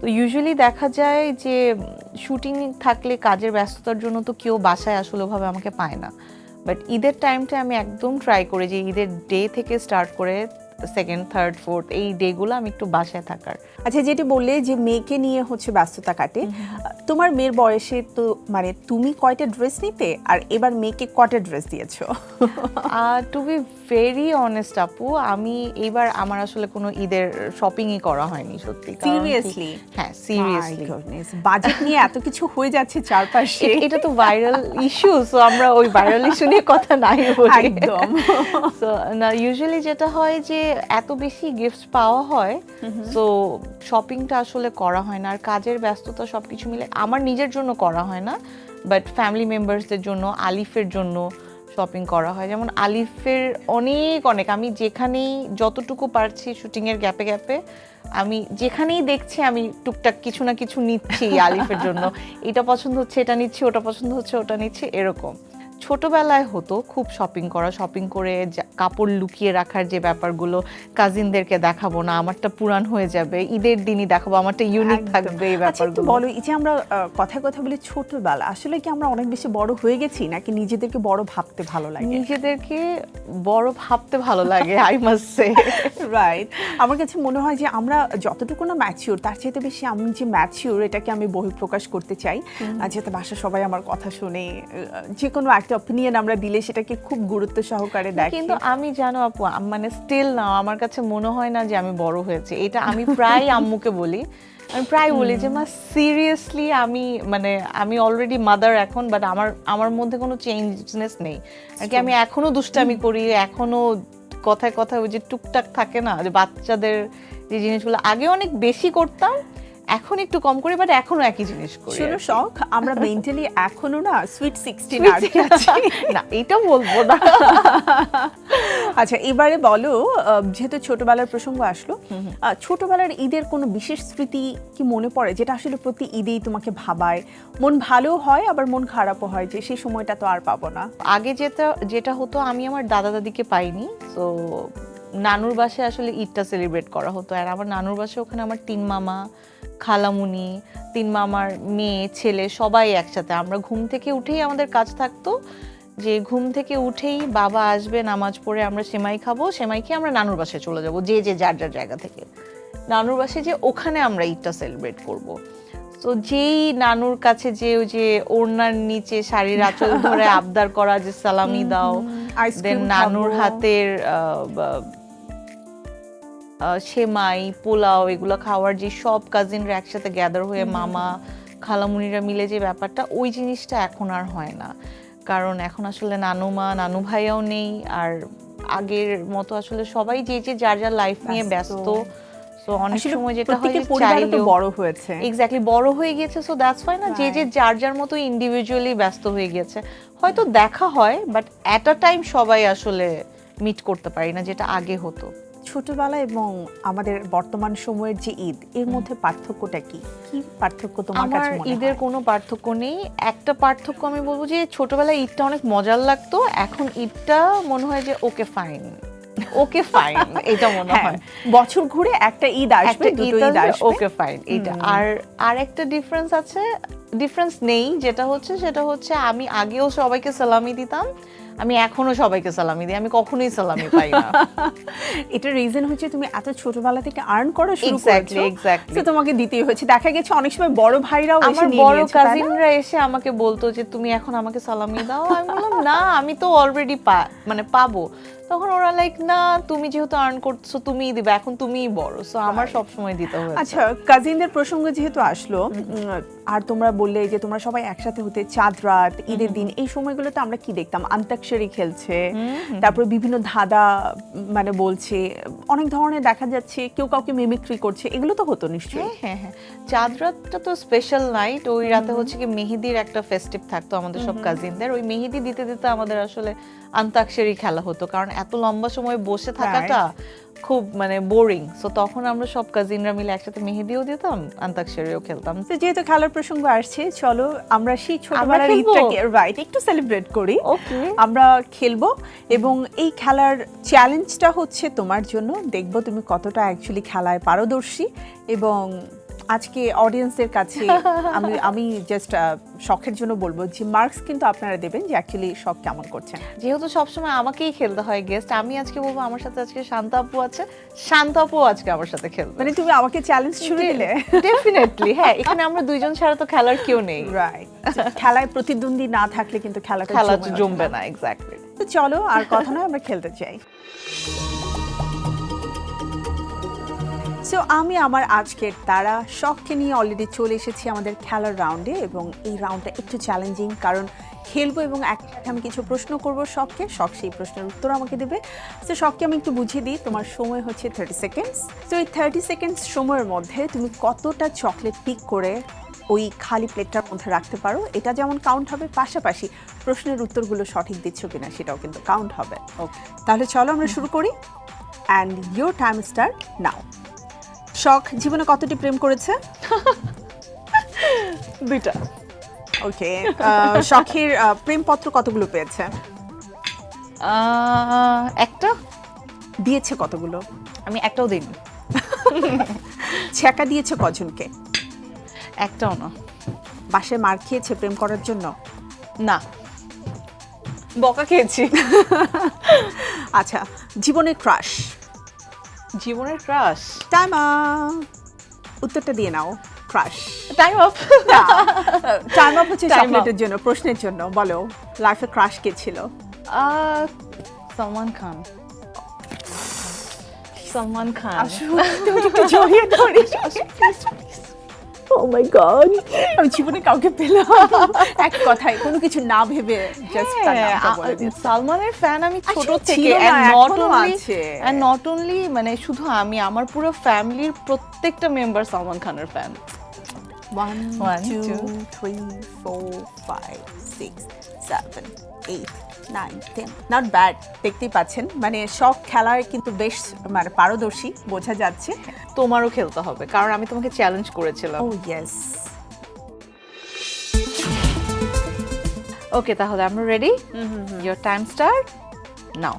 তো ইউজুয়ালি দেখা যায় যে শুটিং থাকলে কাজের ব্যস্ততার জন্য তো কেউ বাসায় আসলে ওভাবে আমাকে পায় না। বাট ঈদের টাইমটা আমি একদম ট্রাই করি যে ঈদের ডে থেকে স্টার্ট করে সেকেন্ড থার্ড ফোর্থ এই ডেগুলো আমি একটু বাসায় থাকার। আচ্ছা যেটি বললে যে মেয়েকে নিয়ে হচ্ছে ব্যস্ততা কাটে তোমার মেয়ের বয়সে তো মানে তুমি কয়টা ড্রেস নিতে? আর এবার মেয়েকে কটা ড্রেস দিয়েছ? টু বি ভেরি অনেস্ট আপু আমি এইবার আমার আসলে কোনো ঈদের শপিংই করা হয়নি সত্যি। সিরিয়াসলি হ্যাঁ সিরিয়াসলি বাজেট নিয়ে এত কিছু হয়ে যাচ্ছে চারপাশে। এটা তো ভাইরাল ইস্যু সো আমরা ওই ভাইরাল ইস্যু নিয়ে কথা নাই বলি। একদম। সো না ইউজুয়ালি যেটা হয় যে এত বেশি গিফট পাওয়া হয় সো শপিংটা আসলে করা হয় না। আর কাজের ব্যস্ততা সব কিছু মিলে আমার নিজের জন্য করা হয় না বাট ফ্যামিলি মেম্বার্সদের জন্য আলিফের জন্য শপিং করা হয়। যেমন আলিফের অনেক অনেক। আমি যেখানেই যতটুকু পারছি শুটিংয়ের গ্যাপে গ্যাপে আমি যেখানেই দেখছি আমি টুকটাক কিছু না কিছু নিচ্ছি আলিফের জন্য। এটা পছন্দ হচ্ছে এটা নিচ্ছি ওটা পছন্দ হচ্ছে ওটা নিচ্ছি এরকম। ছোটবেলায় হতো খুব শপিং করা শপিং করে কাপড় লুকিয়ে রাখার যে ব্যাপারগুলো কাজিনদেরকে দেখাবো না আমারটা পুরান হয়ে যাবে ঈদের দিনই দেখাবো আমারটা ইউনিক থাকবে এই আচ্ছা ব্যাপারগুলো। বলো এই যে আমরা কথা কথা বলি ছোটবেলা আসলে কি আমরা অনেক বেশি বড় হয়ে গেছি নাকি নিজেদেরকে বড় ভাবতে ভালো লাগে? নিজেদেরকে বড় ভাবতে ভালো লাগে আই মাস্ট সে রাইট আমার কাছে মনে হয় যে আমরা যতটুকু না ম্যাচিওর তার চাইতে বেশি আমি যে ম্যাচিওর এটাকে আমি বহিঃপ্রকাশ করতে চাই। যাতে বাসা সবাই আমার কথা শুনে যে কোনো একটা অপিনিয়ন আমরা দিলে সেটাকে খুব গুরুত্ব সহকারে দেখে। কিন্তু আমি জানো আপু মানে স্টিল না আমার কাছে মনে হয় না যে আমি বড় হয়েছে। এটা আমি প্রায় আম্মুকে বলি। আমি প্রায় বলি যে মা সিরিয়াসলি আমি মানে আমি অলরেডি মাদার এখন বাট আমার আমার মধ্যে কোনো চেঞ্জনেস নেই। আর কি আমি এখনও দুষ্টামি করি এখনও কথায় কথায় ওই যে টুকটাক থাকে না যে বাচ্চাদের যে জিনিসগুলো আগে অনেক বেশি করতাম এখন একটু কম করি বাট এখনও একই জিনিস করি শুনো শখ আমরা মেন্টালি এখনও না সুইট সিক্সটিন আছি। না এটা বলব না। আচ্ছা এবারে বলো যেহেতু ছোটবেলার প্রসঙ্গ আসলো ছোটবেলার ঈদের কোনো বিশেষ স্মৃতি কি মনে পড়ে যেটা আসলে প্রতি ঈদেই তোমাকে ভাবায়? মন ভালো হয় আবার মন খারাপও হয় যে সেই সময়টা তো আর পাবো না। আগে যেটা যেটা হতো আমি আমার দাদা দাদিকে পাইনি তো নানুর বাসায় আসলে ঈদটা সেলিব্রেট করা হতো। আর আমার নানুর বাসায় ওখানে আমার তিন মামা খালামুনি তিন মামার মেয়ে ছেলে সবাই একসাথে। আমরা ঘুম থেকে উঠেই আমাদের কাজ থাকতো যে ঘুম থেকে উঠেই বাবা আসবে নামাজ পড়ে আমরা সেমাই খাব সেমাই খেয়ে আমরা নানুর বাসায় চলে যাব যে যে যার যার জায়গা থেকে। নানুর বাসায় যে ওখানে আমরা ঈদটা সেলিব্রেট করব। তো যেই নানুর কাছে যে ওই যে ওড়নার নিচে শাড়ির আঁচল ধরে আবদার করা যে সালামি দাও। দেন নানুর হাতের সেমাই পোলাও এগুলো খাওয়ার যে সব কাজিনরা একসাথে গ্যাদার হয়ে মামা খালামুনিরা মিলে যে ব্যাপারটা ওই জিনিসটা এখন আর হয় না। কারণ এখন আসলে নানু মা নানু ভাইয়াও নেই আর আগের মতো আসলে সবাই যে যে যার যার লাইফ নিয়ে ব্যস্ত। তো অনেক সময় যেটা হয় যে তো বড় হয়েছে। এক্স্যাক্টলি বড় হয়ে গিয়েছে সো দ্যাটস ফাইন না। যে যে যার যার মতো ইন্ডিভিজুয়ালি ব্যস্ত হয়ে গিয়েছে। হয়তো দেখা হয় বাট অ্যাট আ টাইম সবাই আসলে মিট করতে পারি না যেটা আগে হতো। ছোটবেলা এবং আমাদের বর্তমান সময়ের যে ঈদ এর মধ্যে পার্থক্যটা কি? কি পার্থক্য তোমার আমার কাছে মনে ঈদের হয়? কোনো পার্থক্য নেই। একটা পার্থক্য আমি বলব যে ছোটবেলায় ঈদটা অনেক মজার লাগতো। এখন ঈদটা মনে হয় যে ওকে ফাইন ওকে ফাইন এটা মনে হ্যাঁ, হয়। বছর ঘুরে একটা ঈদ আসবে একটা দুটো ঈদ ঈদ আসবে ওকে ফাইন এটা। আর আর একটা ডিফারেন্স আছে ডিফারেন্স নেই যেটা হচ্ছে সেটা হচ্ছে আমি আগেও সবাইকে সালামি দিতাম। আমি এখনও সবাইকে সালামি দিই আমি কখনোই সালামি পাই না। এটা রিজন হচ্ছে তুমি এত ছোটবেলা থেকে আর্ন করা শুরু করেছ এক্স্যাক্টলি তো তোমাকে দিতেই হয়েছে। দেখা গেছে অনেক সময় বড় ভাইরাও এসে আমার নিয়ে বড়? কাজিনরা এসে আমাকে বলতো যে তুমি এখন আমাকে সালামি দাও। আমি বললাম না আমি তো অলরেডি পা মানে পাবো। তখন ওরা লাইক না তুমি যেহেতু আর্ন করছ তুমিই দিবে এখন তুমিই বড়। সো আমার সব সময় দিতে হয়েছে। আচ্ছা কাজিনদের প্রসঙ্গ যেহেতু আসলো আর তোমরা বললে যে তোমরা সবাই একসাথে হতে চাঁদ রাত ঈদের দিন এই সময়গুলোতে আমরা কি দেখতাম? আন্তাক্ষরী খেলছে তারপর বিভিন্ন ধাঁধা মানে বলছে অনেক ধরনের দেখা যাচ্ছে কেউ কাউকে মিমিক্রি করছে এগুলো তো হতো নিশ্চয়ই। হ্যাঁ হ্যাঁ হ্যাঁ। চাঁদ রাতটা তো স্পেশাল নাইট ওই রাতে হচ্ছে কি মেহেদির একটা ফেস্টিভ থাকতো আমাদের সব কাজিনদের ওই মেহেদি দিতে দিতে আমাদের আসলে আন্তাক্ষরী খেলা হতো কারণ এত লম্বা সময় বসে থাকাটা খুব মানে বোরিং সো তখন আমরা সব কাজিনরা মিলে একসাথে মেহেদিও দিতাম আন্তাক্ষরীও খেলতাম। তো যেহেতু খেলার প্রসঙ্গ আসছে চলো আমরা সেই ছোটবেলার? ঈদটাকে রাইট একটু সেলিব্রেট করি। ওকে আমরা খেলব এবং এই খেলার চ্যালেঞ্জটা হচ্ছে তোমার জন্য। দেখব তুমি কতটা অ্যাকচুয়ালি খেলায় পারদর্শী এবং আজকে অডিয়েন্সের কাছে আমি আমি জাস্ট শখের জন্য বলব যে মার্কস কিন্তু আপনারা দেবেন যে অ্যাকচুয়ালি শখ কেমন করছেন। যেহেতু সবসময় আমাকেই খেলতে হয় গেস্ট আমি আজকে বলব আমার সাথে আজকে শান্ত আপু আছে। শান্ত আপু আজকে আমার সাথে খেলবে। মানে তুমি আমাকে চ্যালেঞ্জ ছুড়ে দিলে? ডেফিনেটলি হ্যাঁ এখানে আমরা দুইজন ছাড়া তো খেলার কেউ নেই। রাইট খেলায় প্রতিদ্বন্দ্বী না থাকলে কিন্তু খেলাটা খেলা জমবে না। না এক্স্যাক্টলি তো চলো আর কথা নয় আমরা খেলতে চাই। সো আমি আমার আজকের তারা শখকে নিয়ে অলরেডি চলে এসেছি আমাদের খেলার রাউন্ডে এবং এই রাউন্ডটা একটু চ্যালেঞ্জিং কারণ খেলব এবং একসাথে আমি কিছু প্রশ্ন করব শখকে। শখ সেই প্রশ্নের উত্তর আমাকে দেবে। তো শখকে আমি একটু বুঝিয়ে দিই, তোমার সময় হচ্ছে থার্টি সেকেন্ডস তো এই থার্টি সেকেন্ডস সময়ের মধ্যে তুমি কতটা চকলেট পিক করে ওই খালি প্লেটটার মধ্যে রাখতে পারো? এটা যেমন কাউন্ট হবে, পাশাপাশি প্রশ্নের উত্তরগুলো সঠিক দিচ্ছ কিনা সেটাও কিন্তু কাউন্ট হবে। ওকে তাহলে চলো আমরা শুরু করি। And your time start now শখ জীবনে কতটি প্রেম করেছে? দুইটা। ওকে শখের প্রেমপত্র কতগুলো পেয়েছে? একটা। দিয়েছে কতগুলো? আমি একটাও দিইনি। ছ্যাঁকা দিয়েছে কজনকে? একটাও না। বাসায় মার খেয়েছে প্রেম করার জন্য? না। বকা খেয়েছি। আচ্ছা জীবনের ক্রাশ জীবনের ক্রাশ টাইম উত্তরটা দিয়ে নাও crush time of time up হচ্ছে. চকলেটের জন্য প্রশ্নের জন্য। বলো লাইফে ক্রাশ কে ছিল? সালমান খান। সালমান খান। জড়িয়ে ধরি। ও মাই গড আমি জীবনে কাউকে পেলাম এক কথায় কোনো কিছু না ভেবে জাস্ট হ্যাঁ। সালমানের ফ্যান আমি ছোট আসলে থেকে ছিল না, and not এখনও only আছে। and not only মানে শুধু আমি আমার পুরো ফ্যামিলির প্রত্যেকটা মেম্বার সালমান খানের fan One, One, two, two. three, four, five, six, nine, ten. Not bad. দেখতেই পাচ্ছেন। মানে সব খেলায় কিন্তু বেশ মানে পারদর্শী বোঝা যাচ্ছে। তোমারও খেলতে হবে কারণ আমি তোমাকে চ্যালেঞ্জ করেছিলাম। ও ইয়েস ওকে তাহলে আমরা ready your time start now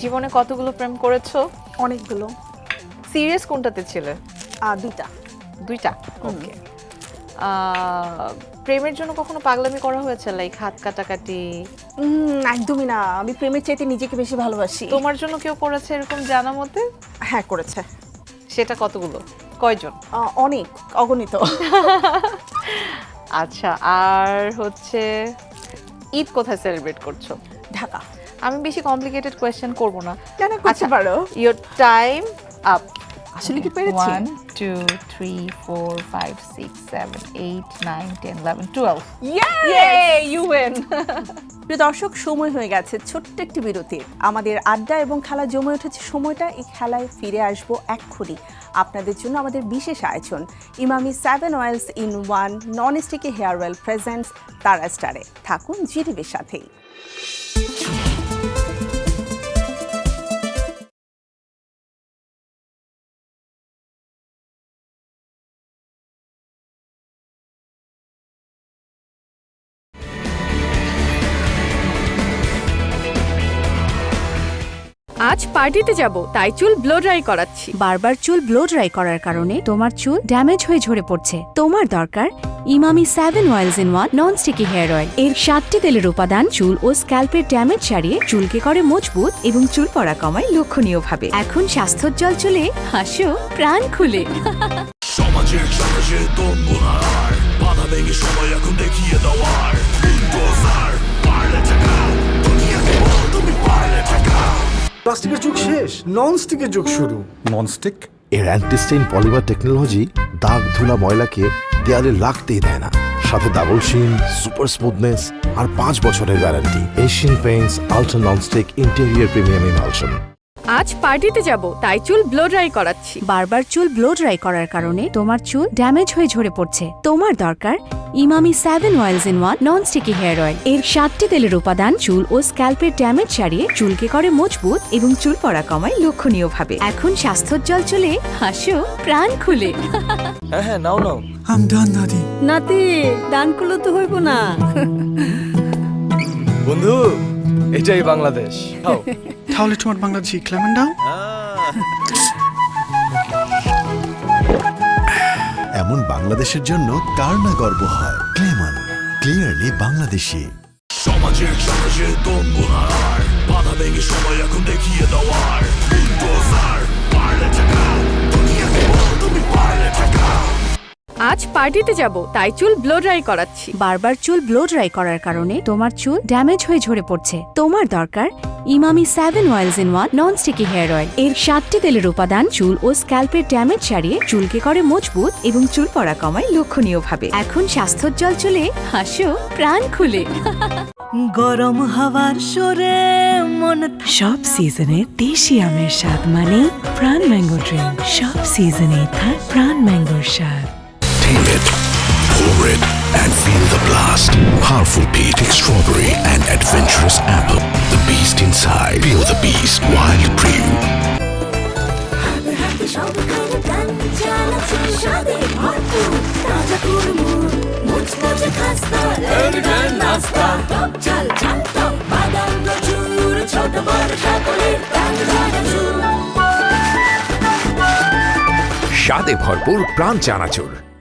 জীবনে কতগুলো প্রেম করেছ? অনেকগুলো। সিরিয়াস কোনটাতে ছিলে? দুইটা। দুইটা? ওকে প্রেমের জন্য কখনো পাগলামি করা হয়েছে? লাইক হাত কাটাকাটি? একদমই না। আমি প্রেমের চাইতে নিজেকে বেশি ভালোবাসি। তোমার জন্য কেউ করেছে এরকম জানা মতে হ্যাঁ করেছে। সেটা কতগুলো? কয়জন? অনেক। অগণিত। আচ্ছা আর হচ্ছে ঈদ কোথায় সেলিব্রেট করছ? ঢাকা। আমি বেশি কমপ্লিকেটেড কোয়েশ্চেন করব না। কেন করতে পারো? ইয়োর টাইম আপ আসলে কি পেরেছি? One two three four five six seven eight nine ten eleven twelve you win প্রিয় দর্শক সময় হয়ে গেছে ছোট্ট একটি বিরতির আমাদের আড্ডা এবং খেলা জমে উঠেছে সময়টা এই খেলায় ফিরে আসব এক্ষুনি। আপনাদের জন্য আমাদের বিশেষ আয়োজন Emami seven oils in one non sticky hair oil presents Tara স্টারে। থাকুন জিটিভির সাথেই। আজ পার্টিতে যাব তাই চুল ব্লো ড্রাই করাচ্ছি। বারবার চুল ব্লো ড্রাই করার কারণে তোমার চুল ড্যামেজ হয়ে ঝরে পড়ছে। তোমার দরকার Emami seven oils in one non sticky hair oil. এর সাতটি তেলের উপাদান চুল ও স্ক্যাল্পের ড্যামেজ সারিয়ে চুলকে করে মজবুত এবং চুল পড়া কমায় লক্ষণীয়ভাবে। এখন স্বাস্থ্যোজ্জ্বল চুলে হাসো প্রাণ খুলে। সমাজের তম্বুনার বাধা ভেঙে সবাই এখন দেখিয়ে দেওয়ার পারলে তুমি পারলে প্লাস্টিকের যুগ শেষ ননস্টিকের যুগ শুরু। ননস্টিক এর অ্যান্টিস্টেইন পলিমার টেকনোলজি দাগ ধুলা ময়লাকে দেয়ালে লাগতেই দেয় না। সাথে ডাবল শিন সুপার স্মুথনেস আর পাঁচ বছরের guarantee Asian paints ultra nonstick interior premium emulsion আজ পার্টিতে যাব তাই চুল ব্লো ড্রাই করাচ্ছি। বারবার চুল ব্লো ড্রাই করার কারণে তোমার চুল ড্যামেজ হয়ে ঝরে পড়ছে। তোমার দরকার Emami seven oils in one non sticky hair oil. এর সাতটি তেলের উপাদান চুল ও স্ক্যাল্পের ড্যামেজ সারিয়ে চুলকে করে মজবুত এবং চুল পড়া কমায় লক্ষণীয়ভাবে। এখন স্বাস্থ্যোজ্জ্বল চুলে হাসো প্রাণ খুলে। হ্যাঁ হ্যাঁ নাও নাও। আম ডান দাদি নাতি দান করলে তো হইব না। বন্ধু এটাই বাংলাদেশ। তাহলে তোমার বাংলাদেশি ক্লেমন দাও এমন বাংলাদেশের জন্য কার না গর্ব হয়? Clemon clearly Bangladeshi. সমাজের সমাজের তম্বুনার বাধা ভেঙে সময় এখন দেখিয়ে দেওয়ার। আজ পার্টিতে যাব তাই চুল ব্লো ড্রাই করাচ্ছি। বারবার চুল ব্লো ড্রাই করার কারণে তোমার চুল ড্যামেজ হয়ে ঝরে পড়ছে। তোমার দরকার Emami seven oils in one non sticky hair oil. এর সাতটি তেলের উপাদান চুল ও স্ক্যাল্পের ড্যামেজ সারিয়ে চুলকে করে মজবুত এবং চুল পড়া কমায় লক্ষণীয়ভাবে। এখন স্বাস্থ্যোজ্জ্বল চলে হাসো প্রাণ খুলে। গরম হাওয়ার সরে মন সব সিজনে দেশি আমের স্বাদ মানে প্রাণ ম্যাঙ্গো ড্রিঙ্ক। সব সিজনে থাক প্রাণ ম্যাঙ্গোর স্বাদ। Tame it, pour it, and feel the blast. Powerful peach, strawberry, and adventurous apple. The beast inside. Feel the beast. Wild brew. স্বাদে ভরপুর প্রাণ চানাচুর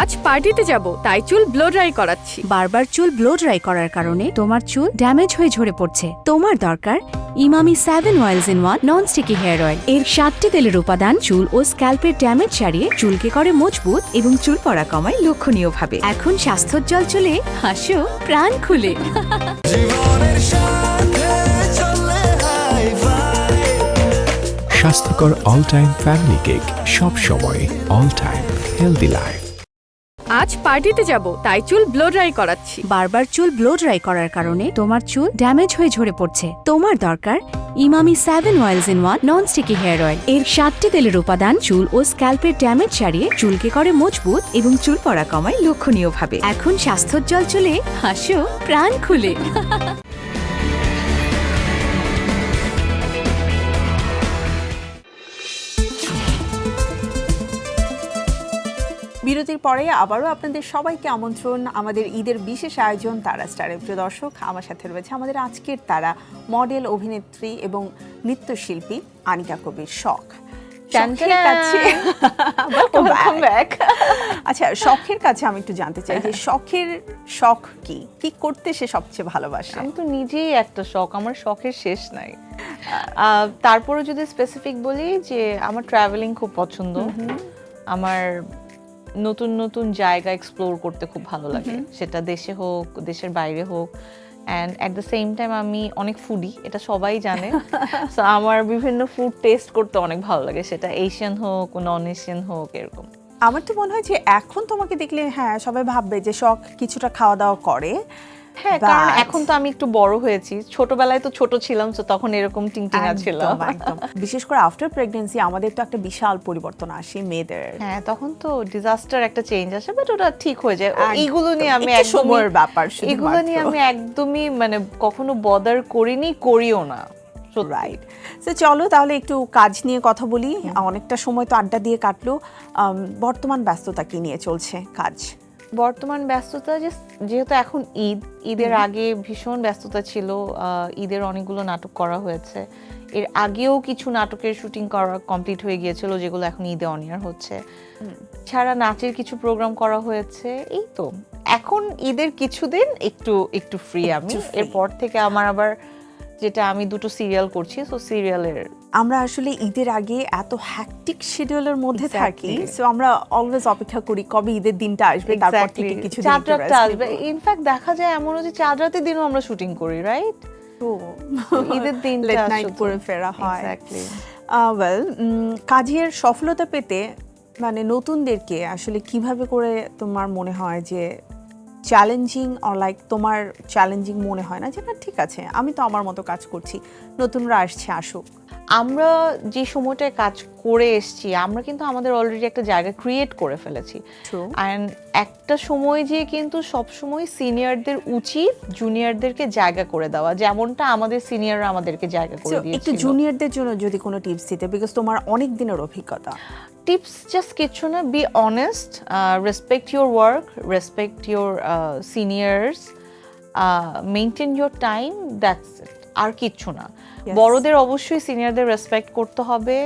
আজ পার্টিতে যাব তাই চুল ব্লো ড্রাই করাচ্ছি। বারবার চুল ব্লো ড্রাই করার কারণে তোমার চুল ড্যামেজ হয়ে ঝরে পড়ছে। তোমার দরকার Emami seven oils in one non sticky hair oil. এর সাতটি তেলের উপাদান চুল ও স্ক্যাল্পের ড্যামেজ সারিয়ে চুলকে করে মজবুত এবং চুল পড়া কমায় লক্ষণীয়ভাবে। এখন স্বাস্থ্যোজ্জ্বল চুলে হাসো প্রাণ খুলে। স্বাস্থ্যকর অল টাইম ফ্যামিলি কেক সব সময় অল টাইম হেলদি লাইফ আজ পার্টিতে যাব, তাই চুল ব্লো ড্রাই করাচ্ছি। বারবার চুল ব্লো ড্রাই করার কারণে তোমার চুল ড্যামেজ হয়ে ঝরে পড়ছে। তোমার দরকার Emami seven oils in one non sticky hair oil এর সাতটি তেলের উপাদান চুল ও স্ক্যাল্পের ড্যামেজ সারিয়ে চুলকে করে মজবুত এবং চুল পড়া কমায় লক্ষণীয়ভাবে। এখন স্বাস্থ্যোজ্জ্বল চুলে হাসো, প্রাণ খুলে। বিরতির পরে আবারও আপনাদের সবাইকে আমন্ত্রণ আমাদের ঈদের বিশেষ আয়োজন তারা স্টারের প্রিয় দর্শক আমার সাথে রয়েছে আমাদের আজকের তারা মডেল অভিনেত্রী এবং নৃত্যশিল্পী আনিকা কবির। শখ. আচ্ছা শখের কাছে আমি একটু জানতে চাই যে শখের শখ কি? কি করতে সে সবচেয়ে ভালোবাসে? আমি তো নিজেই একটা শখ আমার শখের শেষ নাই। তারপরে যদি স্পেসিফিক বলি যে আমার ট্রাভেলিং খুব পছন্দ। আমার নতুন নতুন জায়গা এক্সপ্লোর করতে খুব ভালো লাগে। সেটা দেশে হোক দেশের বাইরে হোক and at the same time আমি অনেক ফুডি এটা সবাই জানে। সো আমার বিভিন্ন ফুড টেস্ট করতে অনেক ভালো লাগে সেটা এশিয়ান হোক নন এশিয়ান হোক এরকম। আমার তো মনে হয় যে এখন তোমাকে দেখলে হ্যাঁ সবাই ভাববে যে শখ কিছুটা খাওয়া দাওয়া করে। হ্যাঁ কারণ এখন তো আমি একটু বড় হয়েছি। ছোটবেলায় তো ছোট ছিলাম তো তখন এরকম টিংটিঙা ছিল। বিশেষ করে আফটার প্রেগনেন্সি আমাদের তো একটা বিশাল পরিবর্তন আসে মেয়েদের। হ্যাঁ তখন তো ডিজাস্টার একটা চেঞ্জ আসে বাট ওটা ঠিক হয়ে যায়। এইগুলো নিয়ে আমি সময়ের ব্যাপার এগুলো নিয়ে আমি একদমই মানে কখনো বদার করিনি করিও না। রাইট তো চলো তাহলে একটু কাজ নিয়ে কথা বলি। অনেকটা সময় তো আড্ডা দিয়ে কাটলো। বর্তমান ব্যস্ততা কি নিয়ে চলছে কাজ? বর্তমান ব্যস্ততা যে যেহেতু এখন ঈদ ঈদের আগে ভীষণ ব্যস্ততা ছিল ঈদের অনেকগুলো নাটক করা হয়েছে। এর আগেও কিছু নাটকের শুটিং করা কমপ্লিট হয়ে গিয়েছিল যেগুলো এখন ঈদে অনিয়ার হচ্ছে। ছাড়া নাচের কিছু প্রোগ্রাম করা হয়েছে এই তো। এখন ঈদের কিছুদিন একটু একটু ফ্রি আমি। এরপর থেকে আমার আবার যেটা আমি দুটো সিরিয়াল করছি সো সিরিয়ালের আমরা আসলে ঈদের আগে এত হ্যাকটিক শিডিউলের মধ্যে থাকি সো আমরা অলওয়েজ অপেক্ষা করি কবে ঈদের দিনটা আসবে তারপর থেকে কিছু চাঁদ রাতটা আসবে। ইনফ্যাক্ট দেখা যায় এমনও যে চাঁদ রাতের দিনও আমরা শুটিং করি রাইট ঈদের দিনটা লেট নাইট করে ফেরা হয়। ওয়েল কাজের সফলতা পেতে মানে নতুনদেরকে আসলে কীভাবে করে তোমার মনে হয় যে চ্যালেঞ্জিং অর লাইক তোমার চ্যালেঞ্জিং মনে হয় না যে না ঠিক আছে, আমি তো আমার মতো কাজ করছি। নতুনরা আসছে, আসুক। আমরা যে সময়টায় কাজ করে এসেছি আমরা কিন্তু আমাদের অলরেডি একটা জায়গা ক্রিয়েট করে ফেলেছি। অ্যান্ড একটা সময় যে কিন্তু সব সময় সিনিয়রদের উচিত জুনিয়রদেরকে জায়গা করে দেওয়া যেমনটা আমাদের সিনিয়ররা আমাদেরকে জায়গা করে একটু জুনিয়রদের জন্য যদি কোনো টিপস দিতে বিকজ তোমার অনেক দিনের অভিজ্ঞতা। টিপস জাস্ট কিছু না be honest respect your work respect your seniors maintain your time that's আর কিচ্ছু না। বড়দের অবশ্যই সিনিয়রদের রেসপেক্ট করতে হবে।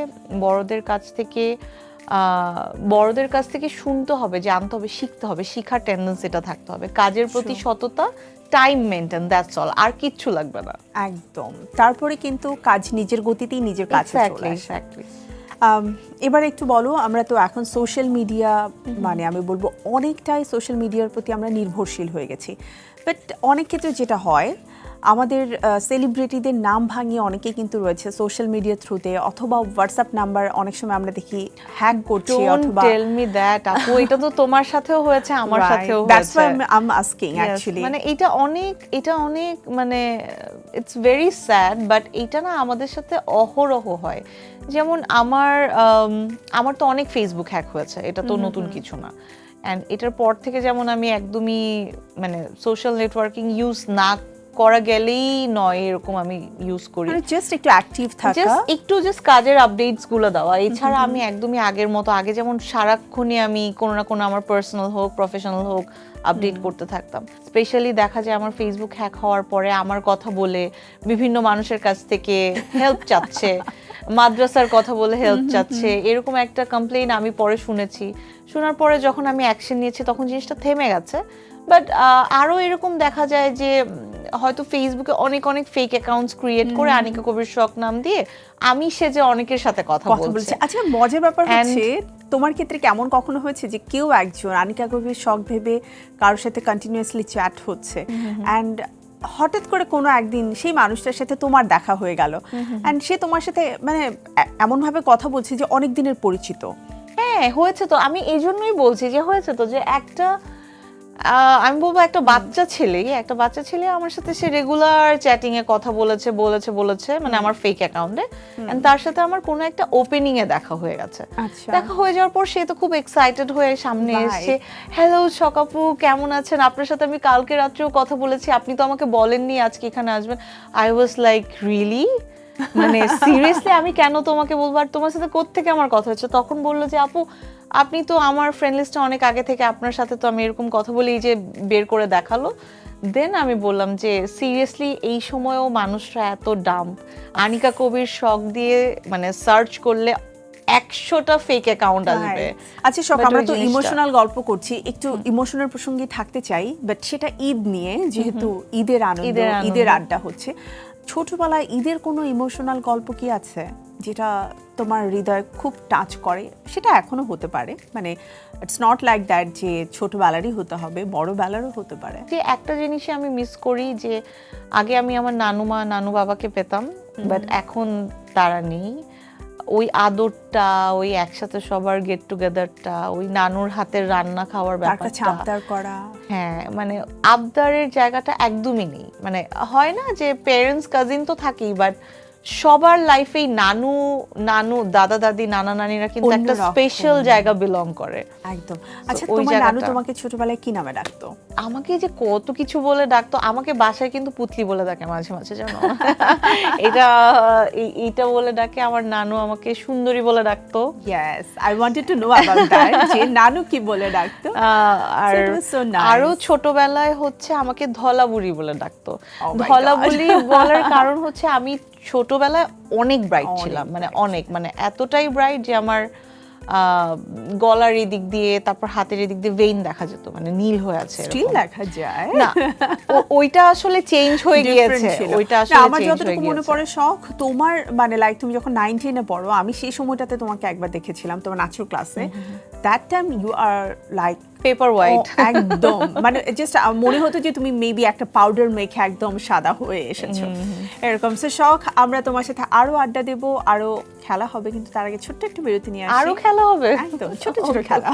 বড়দের কাছ থেকে বড়দের কাছ থেকে শুনতে হবে জানতে হবে শিখতে হবে শিখার টেন্ডেন্সিটা থাকতে হবে। কাজের প্রতি সততা টাইম মেনটেন দ্যাটস অল আর কিচ্ছু লাগবে না। একদম। তারপরে কিন্তু কাজ নিজের গতিতেই নিজের কাছে চলে এবার একটু বলো আমরা তো এখন সোশ্যাল মিডিয়া মানে আমি বলব অনেকটাই সোশ্যাল মিডিয়ার প্রতি আমরা নির্ভরশীল হয়ে গেছি। বাট অনেক ক্ষেত্রে যেটা হয় আমাদের সেলিব্রিটিদের নাম ভাঙিয়ে অনেকে কিন্তু রয়েছে সোশ্যাল মিডিয়ার থ্রুতে অথবা হোয়াটসঅ্যাপ নাম্বার অনেক সময় আমরা দেখি হ্যাক করছে অথবা tell me that, আপু এটা তো তোমার সাথেও হয়েছে আমার সাথেও দ্যাটস হয়েছে। আই এম আস্কিং অ্যাকচুয়ালি মানে এটা অনেক এটা অনেক মানে ইটস ভেরি স্যাড বাট এটা না আমাদের সাথে অহরহ হয়। যেমন আমার আমার তো অনেক ফেসবুক হ্যাক হয়েছে এটা তো নতুন কিছু না। অ্যান্ড এটার পর থেকে যেমন আমি একদমই মানে সোশ্যাল নেটওয়ার্কিং ইউজ না করা গেলেই নয় এরকম আমি ইউজ করি। মানে জাস্ট একটু অ্যাক্টিভ থাকা। জাস্ট একটু জাস্ট কাজের আপডেটসগুলো দেওয়া। এছাড়া আমি একদমই আগের মতো আগে যেমন সারাক্ষণই আমি কোনো না কোনো আমার পার্সোনাল হোক প্রফেশনাল হোক আপডেট করতে থাকতাম। স্পেশালি দেখা যায় আমার ফেসবুক হ্যাক হওয়ার পরে আমার কথা বলে বিভিন্ন মানুষের কাছ থেকে হেল্প চাচ্ছে মাদ্রাসার কথা বলে হেল্প চাচ্ছে এরকম একটা কমপ্লেইন আমি পরে শুনেছি। শোনার পরে যখন আমি অ্যাকশন নিয়েছি তখন জিনিসটা থেমে গেছে। বাট আরও এরকম দেখা যায় যে হয়তো ফেসবুকে অনেক অনেক ফেক অ্যাকাউন্টস ক্রিয়েট করে আনিকা কবির শখ নাম দিয়ে আমি সেজে অনেকের সাথে কথা বলছি। আচ্ছা মজার ব্যাপার হচ্ছে তোমার ক্ষেত্রে কেমন কখনো হয়েছে যে কেউ একজন আনিকা কবির শখ ভেবে কারোর সাথে কন্টিনিউয়াসলি চ্যাট হচ্ছে? অ্যান্ড হঠাৎ করে কোনো একদিন সেই মানুষটার সাথে তোমার দেখা হয়ে গেল। অ্যান্ড সে তোমার সাথে মানে এমনভাবে কথা বলছে যে অনেক দিনের পরিচিত। হ্যাঁ হয়েছে তো। আমি এই জন্যই বলছি যে হয়েছে তো যে একটা আমি বলব একটা বাচ্চা ছেলে একটা বাচ্চা ছেলে আমার সাথে সে রেগুলার চ্যাটিং এ কথা বলেছে বলেছে বলেছে মানে আমার ফেক অ্যাকাউন্টে তার সাথে আমার কোনো একটা ওপেনিং এ দেখা হয়ে গেছে। আচ্ছা। দেখা হয়ে যাওয়ার পর সে তো খুব এক্সাইটেড হয়ে সামনে. এসেছে হ্যালো সকাপু কেমন আছেন? আপনার সাথে আমি কালকে রাত্রেও কথা বলেছি। আপনি তো আমাকে বলেননি আজকে এখানে আসবেন। আই ওয়াজ লাইক রিয়েলি মানে সিরিয়াসলি আমি কেন তোমাকে বলব? আর তোমার সাথে কোত্থেকে আমার কথা হচ্ছে? তখন বলল যে আপু আপনি তো আমার ফ্রেন্ড লিস্টে অনেক আগে থেকে আপনার সাথে তো আমি এরকম কথা বলি যে বের করে দেখাল। দেন আমি বললাম যে সিরিয়াসলি এই সময়েও মানুষরা এত ডাম্প আনিকা কবির শখ দিয়ে মানে সার্চ করলে একশোটা ফেক অ্যাকাউন্ট আসবে। আচ্ছা শখ আমরা তো ইমোশনাল গল্প করছি। একটু ইমোশনাল প্রসঙ্গে থাকতে চাই বাট সেটা ঈদ নিয়ে যেহেতু ঈদের আনন্দ ঈদের আনন্দ। ঈদের আড্ডা হচ্ছে। ছোটবেলায় ঈদের কোনো ইমোশনাল গল্প কি আছে? যেটা তোমার হৃদয় খুব টাচ করে? সেটা এখনও হতে পারে। মানে ইটস নট লাইক দ্যাট যে ছোটবেলারই হতে হবে বড়বেলারও হতে পারে। যে একটা জিনিসে আমি মিস করি যে আগে আমি আমার নানুমা নানু বাবাকে পেতাম বাট এখন তারা নেই। ওই আদরটা ওই একসাথে সবার গেট টুগেদারটা ওই নানুর হাতের রান্না খাওয়ার ব্যাপারটা। আবদার করা। হ্যাঁ মানে আবদারের জায়গাটা একদমই নেই। মানে হয় না যে প্যারেন্টস কাজিন তো থাকেই বাট সবার লাইফেই নানু নানু দাদা দাদি নানা নানিরা কিন্তু একটা স্পেশাল জায়গা বিলং করে। একদম। আচ্ছা তোমার নানু তোমাকে ছোটবেলায় কি নামে ডাকতো? আমাকে যে কত কিছু বলে ডাকতো আমাকে বাসায় কিন্তু পুতলি বলে ডাকে মাঝে মাঝে জানো? এটা এইটা বলে ডাকে আমার নানু আমাকে সুন্দরী বলে ডাকতো। Yes I wanted to know about that যে নানু কি বলে ডাকতো? আর. আরও ছোটবেলায় হচ্ছে আমাকে ধলা বুড়ি বলে ডাকতো। Oh my Dhola God. বুড়ি বলার কারণ হচ্ছে আমি ছোটবেলায় অনেক ব্রাইট ছিলাম মানে অনেক মানে এতটাই ব্রাইট যে আমার গলার এদিক দিয়ে তারপর হাতের এদিক দিয়ে ভেইন দেখা যেত মানে নীল হয়ে আছে স্টিল দেখা যায়। না ওইটা আসলে চেঞ্জ হয়ে গিয়েছে ওইটা আসলে আমার যতটুকু মনে পড়ে শখ তোমার মানে লাইক তুমি যখন নাইন টেনে পড়ো আমি সেই সময়টাতে তোমাকে একবার দেখেছিলাম তোমার নাচুর ক্লাসে that time you are like paper white একদম। মানে জাস্ট মনে হতো যে তুমি মেবি একটা পাউডার মেখে একদম সাদা হয়ে এসেছ। এরকম। সে শখ আমরা তোমার সাথে আরও আড্ডা দেব আরও খেলা হবে কিন্তু তার আগে ছোট্ট একটু বিরতি নিয়ে আসি। আরও খেলা হবে? একদম ছোট ছোট খেলা।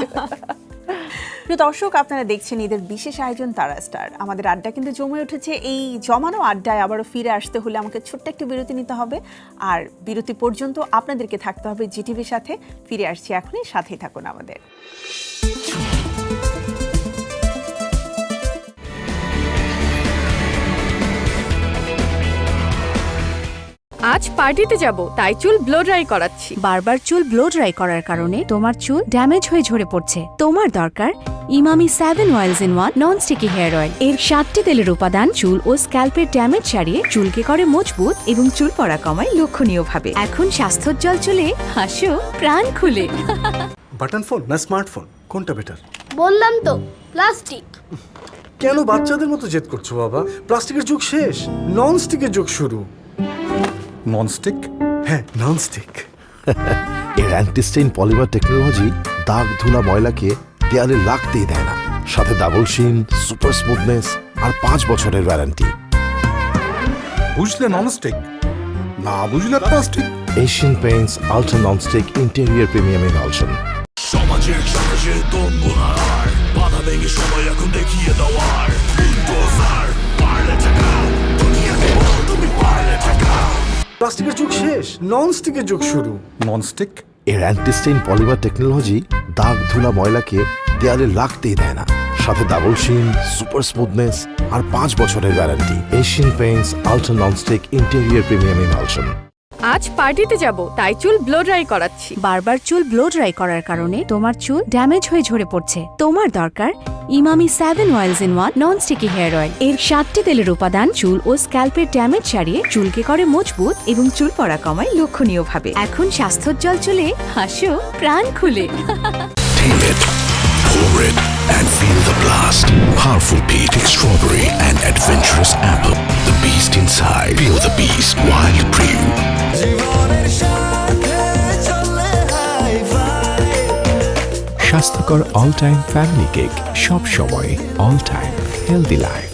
প্রিয় দর্শক আপনারা দেখছেন এদের বিশেষ আয়োজন তারা স্টার। আমাদের আড্ডা কিন্তু জমে উঠেছে। এই জমানো আড্ডায় আবারও ফিরে আসতে হলে আমাকে ছোট্ট একটু বিরতি নিতে হবে। আর বিরতি পর্যন্ত আপনাদেরকে থাকতে হবে জিটিভির সাথে। ফিরে আসছি এখনই। সাথেই থাকুন আমাদের। আজ পার্টিতে যাব তাই চুল ব্লো ড্রাই করাচ্ছি। বারবার চুল ব্লো ড্রাই করার কারণে তোমার চুল ড্যামেজ হয়ে ঝরে পড়ছে। তোমার দরকার Emami seven oils in one non sticky hair oil. এর সাতটি তেলের উপাদান চুল ও স্ক্যাল্পের ড্যামেজ সারিয়ে চুলকে করে মজবুত এবং চুল পড়া কমায় লক্ষণীয়ভাবে। এখন স্বাস্থ্যোজ্জ্বল চুলে হাসো প্রাণ খুলে। বাটন ফোন না স্মার্টফোন? কোনটা বেটার বললাম তো প্লাস্টিক। কেন বাচ্চাদের মতো জেদ করছ বাবা? প্লাস্টিকের যুগ শেষ নন স্টিকের যুগ শুরু। ননস্টিক হ্যাঁ ননস্টিক এর অ্যান্টিস্টেইন পলিমার টেকনোলজি দাগ ধুলা ময়লাকে দেয়ালে লাগতেই দেয় না। সাথে ডাবল শিন সুপার স্মুথনেস আর পাঁচ বছরের গ্যারান্টি বুঝলে ননস্টিক না বুঝলে plastic Asian Paints ultra nonstick interior premium emulsion সমাজের তম্বুনার বাধা ভেঙে সময় এখন দেখিয়ে দেওয়ার। প্লাস্টিকের যুগ শেষ ননস্টিকের যুগ শুরু। ননস্টিক এর অ্যান্টিস্টেইন পলিমার টেকনোলজি দাগ, ধুলা, ময়লাকে দেয়ালে লাগতেই দেয় না। সাথে ডাবল শিন সুপার স্মুথনেস আর পাঁচ বছরের guarantee Asian Paints ultra nonstick interior premium emulsion আজ পার্টিতে যাব তাই চুল ব্লো ড্রাই করাচ্ছি বারবার চুল ব্লো ড্রাই করার কারণে তোমার চুল ড্যামেজ হয়ে ঝরে পড়ছে তোমার দরকার Emami seven oils in one non sticky hair oil এর সাতটি তেলের উপাদান চুল ও স্ক্যাল্পের ড্যামেজ সারিয়ে চুলকে করে মজবুত এবং চুল পড়া কমায় লক্ষণীয়ভাবে এখন স্বাস্থ্যোজ্জ্বল চুলে হাসো প্রাণ খুলে and feel the blast. Powerful peach, strawberry, and adventurous apple. The beast inside. Feel the beast. Wild brew. স্বাস্থ্যকর অল টাইম ফ্যামিলি কেক সব সময় অল টাইম হেলদি লাইফ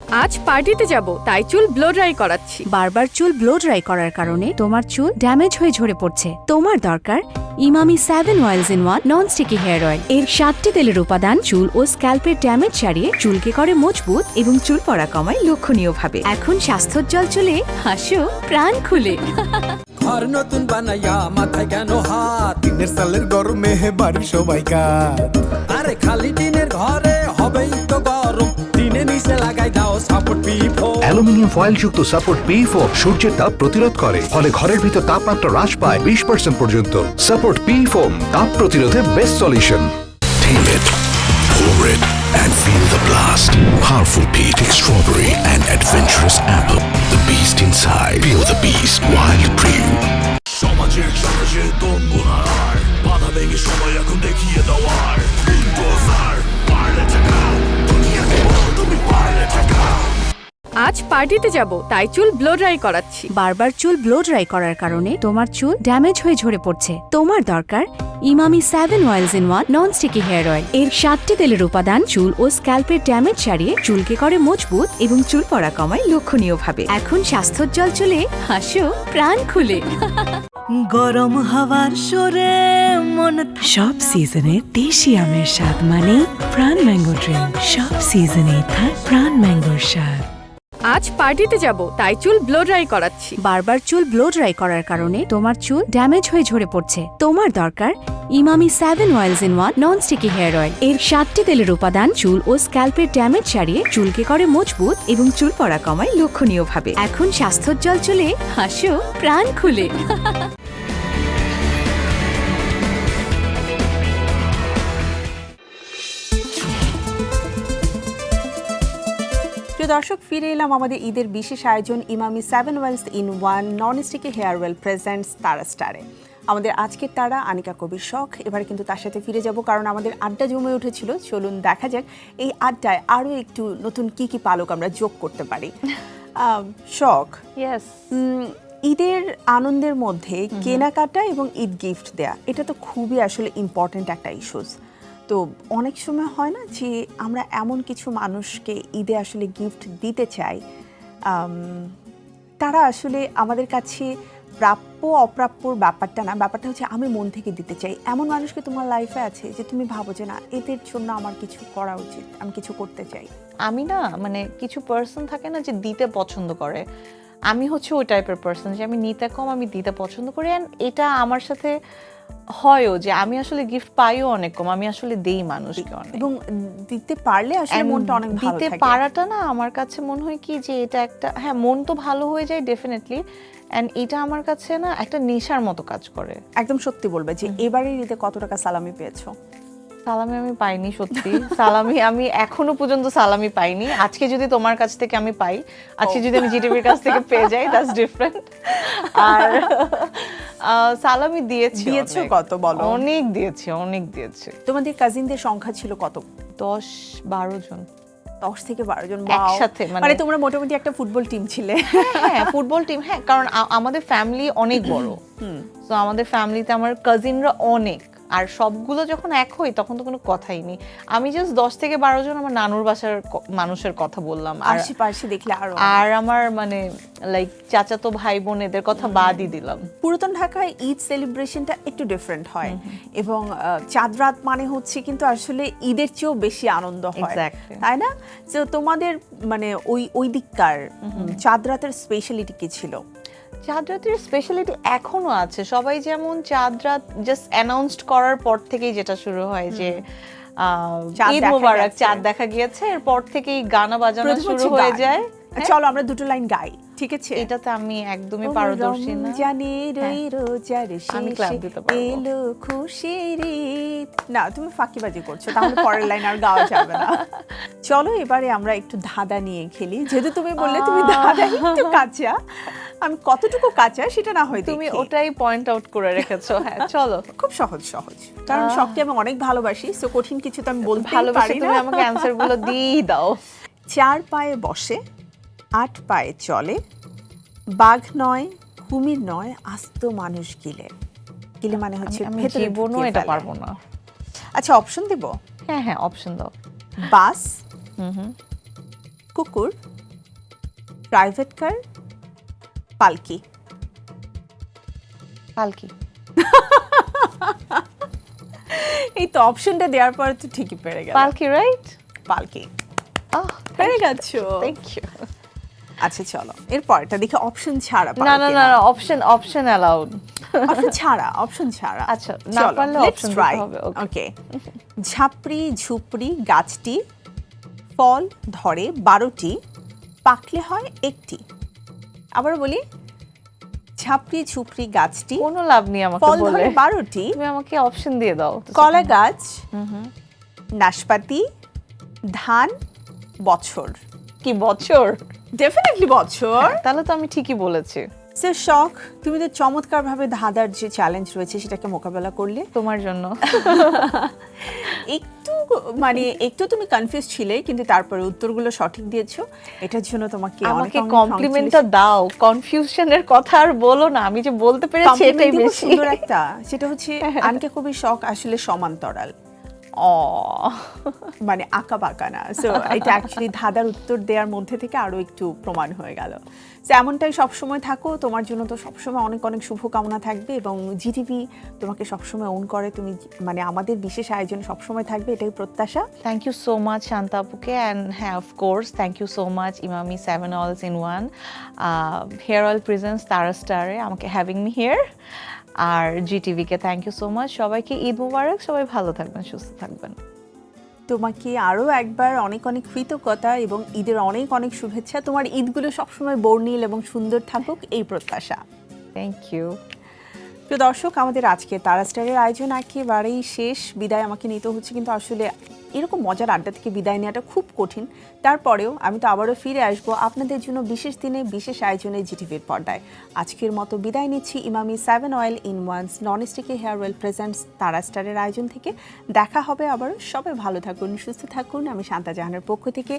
আজ পার্টিতে যাব তাই চুল ব্লো ড্রাই করাচ্ছি। বারবার চুল ব্লো ড্রাই করার কারণে তোমার চুল ড্যামেজ হয়ে ঝরে পড়ছে। তোমার দরকার Emami seven oils in one non sticky hair oil এর সাতটি তেলের উপাদান চুল ও স্ক্যাল্পের ড্যামেজ সারিয়ে চুলকে করে মজবুত এবং চুল পড়া কমায় লক্ষণীয়ভাবে। এখন স্বাস্থ্যোজ্জ্বল চুলে হাসো প্রাণ খুলে। ঘর নতুন বানাইয়া মাথায় কেন হাত? দিনের সালের গরমে বাড়ির সবাই কাজ আরে খালি টিনের ঘরে হবেই তো গরম। টিনে নিচে লাগাই দাও সাপোর্ট পিপো অ্যালুমিনিয়াম ফয়েলযুক্ত সাপোর্ট পি ফোর সূর্যের তাপ প্রতিরোধ করে। ফলে ঘরের ভিতর তাপমাত্রা হ্রাস পায় বিশ পার্সেন্ট পর্যন্ত। সাপোর্ট পি ফোম তাপ প্রতিরোধে best solution Tame it, pour it, and feel the blast. Powerful peach, strawberry, and adventurous apple. The beast inside. Feel the beast. Wild brew. সমাজের সাথে তম্বুনার বাধা ভেঙে সময় এখন দেখিয়ে দেওয়ার বুলডোজার আজ পার্টিতে যাব তাই চুল ব্লো ড্রাই করাচ্ছি। বারবার চুল ব্লো ড্রাই করার কারণে তোমার চুল ড্যামেজ হয়ে ঝরে পড়ছে। তোমার দরকার Emami seven oils in one non sticky hair oil. এর সাতটি তেলের উপাদান চুল ও স্ক্যাল্পের ড্যামেজ সারিয়ে চুলকে করে মজবুত এবং চুল পড়া কমায় লক্ষণীয়ভাবে। এখন স্বাস্থ্যোজ্জ্বল চুলে হাসো প্রাণ খুলে। গরম হাওয়ার সরে মন সব সিজনে দেশি আমের স্বাদ মানে প্রাণ ম্যাঙ্গো ড্রিঙ্ক। সব সিজনে থাক প্রাণ ম্যাঙ্গোর স্বাদ। আজ পার্টিতে যাব, তাই চুল ব্লো ড্রাই করাচ্ছি। বারবার চুল ব্লো ড্রাই করার কারণে তোমার চুল ড্যামেজ হয়ে ঝরে পড়ছে। তোমার দরকার Emami seven oils in one non sticky hair oil এর সাতটি তেলের উপাদান, চুল ও স্ক্যাল্পের ড্যামেজ সারিয়ে চুলকে করে মজবুত এবং চুল পড়া কমায় লক্ষণীয়ভাবে। এখন স্বাস্থ্যোজ্জ্বল চলে হাসো প্রাণ খুলে। প্রিয় দর্শক ফিরে এলাম আমাদের ঈদের বিশেষ আয়োজন Emami seven oils in one non sticky hair oil presents তারা স্টারে। আমাদের আজকের তারা আনিকা কবির শখ। এবারে কিন্তু তার সাথে ফিরে যাব কারণ আমাদের আড্ডা জমে উঠেছিল। চলুন দেখা যাক এই আড্ডায় আরও একটু নতুন কি কি পালক আমরা যোগ করতে পারি। শখ। ইয়েস ঈদের আনন্দের মধ্যে কেনাকাটা এবং ঈদ গিফট দেয়া এটা তো খুবই আসলে ইম্পর্ট্যান্ট একটা ইস্যুস তো অনেক সময় হয় না যে আমরা এমন কিছু মানুষকে ঈদে আসলে গিফট দিতে চাই তারা আসলে আমাদের কাছে প্রাপ্য অপ্রাপ্যর ব্যাপারটা না, ব্যাপারটা হচ্ছে আমি মন থেকে দিতে চাই। এমন মানুষকে তোমার লাইফে আছে যে তুমি ভাবো যে না, এদের জন্য আমার কিছু করা উচিত, আমি কিছু করতে চাই। আমি না মানে কিছু পার্সন থাকে না যে দিতে পছন্দ করে। আমি হচ্ছে ওই টাইপের পার্সন যে আমি নিতে কম, আমি দিতে পছন্দ করি অ্যান্ড এটা আমার সাথে হয়ও যে আমি আসলে গিফট পাইও অনেক কম আমি আসলে দেই মানুষকে অনেক। এবং দিতে পারলে আসলে মনটা অনেক ভালো দিতে পারাটা না আমার কাছে মনে হয় কি যে এটা একটা হ্যাঁ মন তো ভালো হয়ে যায় ডেফিনেটলি এন্ড এটা আমার কাছে না একটা নেশার মতো কাজ করে। একদম সত্যি বলবে যে এবারে ঈদে কত টাকা সালামি পেয়েছ? সালামি আমি পাইনি সত্যি। সালামি আমি এখনও পর্যন্ত সালামি পাইনি। আজকে যদি তোমার কাছ থেকে আমি পাই আজকে যদি আমি জিটিভির কাছ থেকে পেয়ে যাই দ্যাটস ডিফারেন্ট আর সালামি দিয়েছি দিয়েছ কত বলো? অনেক দিয়েছি অনেক দিয়েছি। তোমাদের কাজিনদের সংখ্যা ছিল কত? দশ বারো জন। দশ থেকে বারো জন একসাথে, মানে- মানে তোমরা মোটামুটি একটা ফুটবল টিম ছিলে। হ্যাঁ ফুটবল টিম হ্যাঁ কারণ আমাদের ফ্যামিলি অনেক বড়। তো আমাদের ফ্যামিলিতে আমার কাজিনরা অনেক। আর সবগুলো যখন এক হই তখন তো কোনো কথাই নেই। আমি জাস্ট দশ থেকে বারো জন আমার নানুর বাসার মানুষের কথা বললাম। আর আশেপাশে দেখলে আরও আর আমার মানে লাইক চাচাতো ভাই বোন এদের কথা বাদই দিলাম। পুরাতন ঢাকায় ঈদ সেলিব্রেশনটা একটু ডিফারেন্ট হয়। এবং চাঁদ রাত মানে হচ্ছে কিন্তু আসলে ঈদের চেয়েও বেশি আনন্দ হয়. তাই না? তো তোমাদের মানে ওই ওই দিককার চাঁদ রাতের স্পেশালিটি কি ছিল? চাঁদ রাতের স্পেশালিটি এখনও আছে। সবাই যেমন চাঁদ রাত জাস্ট অ্যানাউন্সড করার পর থেকেই যেটা শুরু হয় যে ঈদ মোবারক চাঁদ দেখা গিয়েছে এরপর থেকেই গানা বাজানো শুরু হয়ে যায়? চলো আমরা দুটো লাইন গাই। ঠিক আছে? এটাতে আমি একদমই পারদর্শী না। জানি রই হ্যাঁ। রোজার আমি clap দিতে পারব। এলো খুশির। না তুমি ফাঁকিবাজি করছ তাহলে পরের লাইন আর গাওয়া যাবে না। চলো এবারে আমরা একটু ধাঁধা নিয়ে খেলি। যেহেতু তুমি বললে তুমি ধাঁধা একটু কাঁচা আমি কতটুকু কাঁচা সেটা না হয় তুমি ওটাই পয়েন্ট আউট করে রেখেছো। হ্যাঁ চলো। খুব সহজ সহজ। কারণ শখকে আমি অনেক ভালোবাসি সো কঠিন কিছু তো আমি বলতে ভালোবেসে পারি তুমি আমাকে অ্যান্সারগুলো দিয়েই দাও। চার পায়ে বসে আট পায়ে চলে বাঘ নয় কুমির নয় আস্ত মানুষ গিলে। গিলে মানে হচ্ছে জীবনও এটা পারব না। আচ্ছা অপশন দেব? হ্যাঁ হ্যাঁ অপশন দাও। বাস কুকুর প্রাইভেট কার পালকি। পালকি। এই তো অপশনটা দেওয়ার পর তো ঠিকই পেরে গেল পালকি রাইট পালকি। পেরে গেছো। থ্যাংক ইউ আচ্ছা চলো। এরপর এটা দেখি অপশন ছাড়া না না না অপশন অপশন অ্যালাউড অপশন ছাড়া অপশন ছাড়া। আচ্ছা, না পারলে দিতে হবে, ওকে ঝাপড়ি ঝুপড়ি গাছটি ফল ধরে বারোটি পাকলে হয় একটি। আবার বলি ঝাপড়ি ঝুপড়ি গাছটি কোনো লাভ নেই আমাকে ফল ধরে বারোটি। তুমি আমাকে অপশন দিয়ে দাও। কলা গাছ নাশপাতি ধান বছর। কি বছর? ডেফিনেটলি বছর। তাহলে তো আমি ঠিকই বলেছি। সে শখ তুমি তো চমৎকার ভাবে ধাঁধার যে চ্যালেঞ্জ রয়েছে সেটাকে মোকাবেলা করলে। তোমার জন্য। একটু মানে একটু তুমি কনফিউজ ছিলে কিন্তু তারপরে উত্তরগুলো সঠিক দিয়েছ। এটার জন্য তোমাকে আমাকে কমপ্লিমেন্টটা দাও। কনফিউশনের কথা আর বলো না। আমি যে বলতে পেরেছি এটাই বেশি। সুন্দর একটা। সেটা হচ্ছে আনকে কবি শখ আসলে সমান্তরাল। মানে আঁকা বাঁকা না। সো এটা অ্যাকচুয়ালি ধাঁধার উত্তর দেওয়ার মধ্যে থেকে আরও একটু প্রমাণ হয়ে গেল। তো এমনটাই সবসময় থাকো। তোমার জন্য তো সবসময় অনেক অনেক শুভকামনা থাকবে এবং জিটিভি তোমাকে সবসময় ওন করে। তুমি মানে আমাদের বিশেষ আয়োজন সবসময় থাকবে। এটাই প্রত্যাশা। Thank you so much Shanta আপুকে। অ্যান্ড হ্যাঁ of course thank you so much Emami seven oils in one hair oil presents তারা স্টারে আমাকে হ্যাভিং মি হিয়ার আর জিটিভিকে থ্যাংক ইউ সো মাচ সবাইকে ঈদ মুবারক। সবাই ভালো থাকবেন সুস্থ থাকবেন। তোমাকে আরও একবার অনেক অনেক কৃতজ্ঞতা এবং ঈদের অনেক অনেক শুভেচ্ছা। তোমার ঈদগুলো সবসময় বর্ণিল এবং সুন্দর থাকুক এই প্রত্যাশা। থ্যাংক ইউ প্রিয় দর্শক, আমাদের আজকে তারা স্টারের আয়োজন একেবারেই শেষ। বিদায় আমাকে নিতে হচ্ছে কিন্তু আসলে এরকম মজার আড্ডা থেকে বিদায় নেওয়াটা খুব কঠিন। তারপরেও আমি তো আবারও ফিরে আসব আপনাদের জন্য বিশেষ দিনে, বিশেষ আয়োজনে জিটিভির পর্দায়। আজকের মতো বিদায় নিচ্ছি Emami seven oil in ones non sticky hair oil presents তারা স্টারের আয়োজন থেকে। দেখা হবে আবারও। সবাই ভালো থাকুন, সুস্থ থাকুন। আমি শান্তা জাহানের পক্ষ থেকে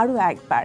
আরও একবার।